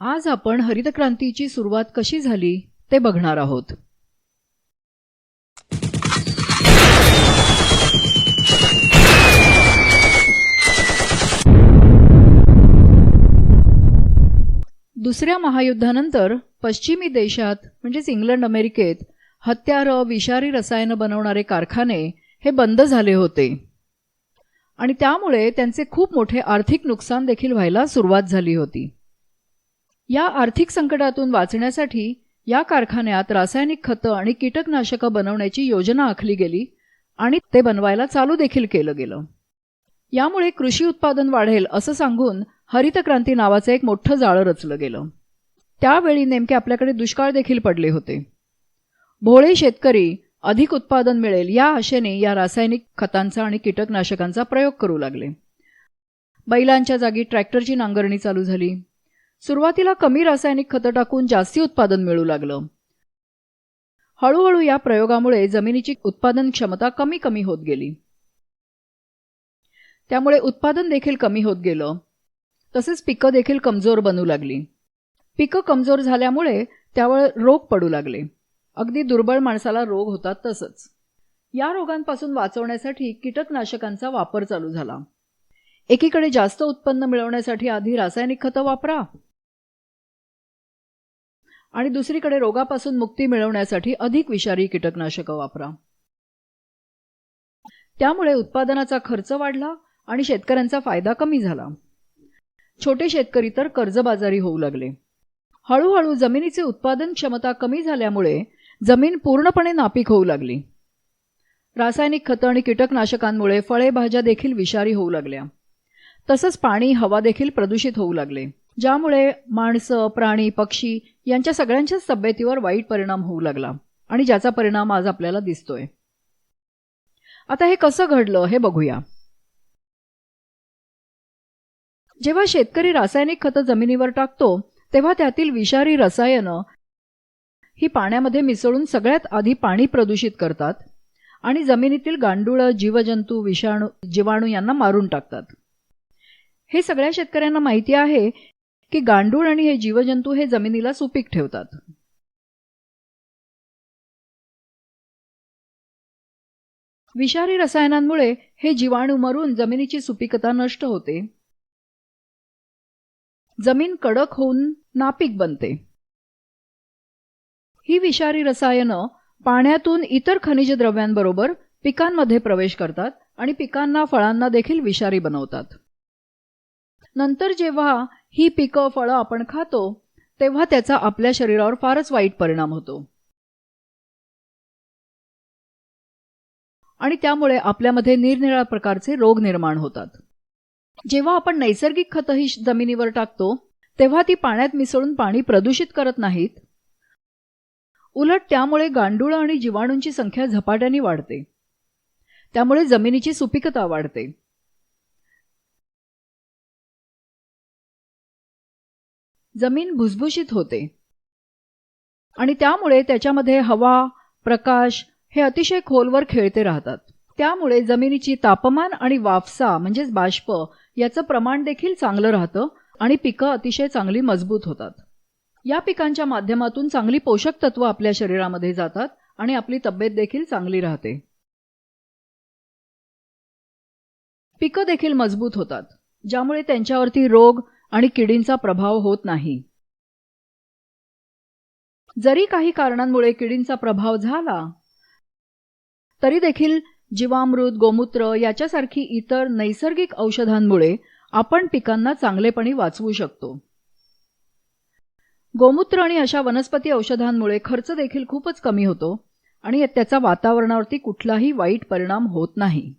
आज आपण हरितक्रांतीची सुरुवात कशी झाली ते बघणार आहोत. दुसऱ्या महायुद्धानंतर पश्चिमी देशात म्हणजेच इंग्लंड अमेरिकेत हत्यारं विषारी रसायनं बनवणारे कारखाने हे बंद झाले होते. आणि त्यामुळे त्यांचे खूप मोठे आर्थिक नुकसान देखील व्हायला सुरुवात झाली होती. या आर्थिक संकटातून वाचण्यासाठी या कारखान्यात रासायनिक खतं आणि कीटकनाशकं बनवण्याची योजना आखली गेली आणि ते बनवायला चालू देखील केलं गेलं. यामुळे कृषी उत्पादन वाढेल असं सांगून हरितक्रांती नावाचं एक मोठं जाळं रचलं गेलं. त्यावेळी नेमके आपल्याकडे दुष्काळ देखील पडले होते. भोळे शेतकरी अधिक उत्पादन मिळेल या आशेने या रासायनिक खतांचा आणि कीटकनाशकांचा प्रयोग करू लागले. बैलांच्या जागी ट्रॅक्टरची नांगरणी चालू झाली. सुरुवातीला कमी रासायनिक खतं टाकून जास्ती उत्पादन मिळू लागलं. हळूहळू या प्रयोगामुळे जमिनीची उत्पादन क्षमता कमी कमी होत गेली. त्यामुळे उत्पादन देखील कमी होत गेलं. तसेच पिकं देखील कमजोर बनू लागली. पिकं कमजोर झाल्यामुळे त्यावर रोग पडू लागले. अगदी दुर्बळ माणसाला रोग होतात तसंच. या रोगांपासून वाचवण्यासाठी कीटकनाशकांचा वापर चालू झाला. एकीकडे जास्त उत्पन्न मिळवण्यासाठी आधी रासायनिक खतं वापरा. आणि दुसरीकडे रोगापासून मुक्ती मिळवण्यासाठी अधिक विषारी कीटकनाशकं वापरा. त्यामुळे उत्पादनाचा खर्च वाढला आणि शेतकऱ्यांचा फायदा कमी झाला. छोटे शेतकरी तर कर्जबाजारी होऊ लागले. हळूहळू जमिनीची उत्पादन क्षमता कमी झाल्यामुळे जमीन पूर्णपणे नापीक होऊ लागली. रासायनिक खतं आणि कीटकनाशकांमुळे फळे भाज्या देखील विषारी होऊ लागल्या. तसंच पाणी हवा देखील प्रदूषित होऊ लागले. ज्यामुळे माणसं प्राणी पक्षी यांच्या सगळ्यांच्याच तब्येतीवर वाईट परिणाम होऊ लागला आणि ज्याचा परिणाम आज आपल्याला दिसतोय. आता हे कसं घडलं हे बघूया. जेव्हा शेतकरी रासायनिक खतं जमिनीवर टाकतो तेव्हा त्यातील विषारी रसायनं ही पाण्यामध्ये मिसळून सगळ्यात आधी पाणी प्रदूषित करतात आणि जमिनीतील गांडुळं जीवजंतू विषाणू जीवाणू यांना मारून टाकतात. हे सगळ्या शेतकऱ्यांना माहिती आहे की गांडूळ आणि हे जीवजंतू हे जमिनीला सुपीक ठेवतात. विषारी रसायनांमुळे हे जीवाणू मरून जमिनीची सुपीकता नष्ट होते. जमीन कडक होऊन नापीक बनते. ही विषारी रसायनं पाण्यातून इतर खनिज द्रव्यांबरोबर पिकांमध्ये प्रवेश करतात आणि पिकांना फळांना देखील विषारी बनवतात. नंतर जेव्हा ही पिकं फळं आपण खातो तेव्हा त्याचा आपल्या शरीरावर फारच वाईट परिणाम होतो. आणि त्यामुळे आपल्यामध्ये निरनिराळ्या प्रकारचे रोग निर्माण होतात. जेव्हा आपण नैसर्गिक खतं ही जमिनीवर टाकतो तेव्हा ती पाण्यात मिसळून पाणी प्रदूषित करत नाहीत. उलट त्यामुळे गांडुळं आणि जीवाणूंची संख्या झपाट्याने वाढते. त्यामुळे जमिनीची सुपिकता वाढते. जमीन भुसभुशीत होते. आणि त्यामुळे त्याच्यामध्ये हवा प्रकाश हे अतिशय खोलवर खेळते राहतात. त्यामुळे जमिनीची तापमान आणि वाफसा म्हणजेच बाष्प याचं प्रमाण देखील चांगलं राहतं आणि पिकं अतिशय चांगली मजबूत होतात. या पिकांच्या माध्यमातून चांगली पोषक तत्व आपल्या शरीरामध्ये जातात आणि आपली तब्येत देखील चांगली राहते. पिकं देखील मजबूत होतात ज्यामुळे त्यांच्यावरती रोग आणि किडींचा प्रभाव होत नाही. जरी काही कारणांमुळे किडींचा प्रभाव झाला तरी देखील जीवामृत गोमूत्र याच्यासारखी इतर नैसर्गिक औषधांमुळे आपण पिकांना चांगलेपणी वाचवू शकतो. गोमूत्र आणि अशा वनस्पती औषधांमुळे खर्च देखील खूपच कमी होतो आणि त्याचा वातावरणावरती कुठलाही वाईट परिणाम होत नाही.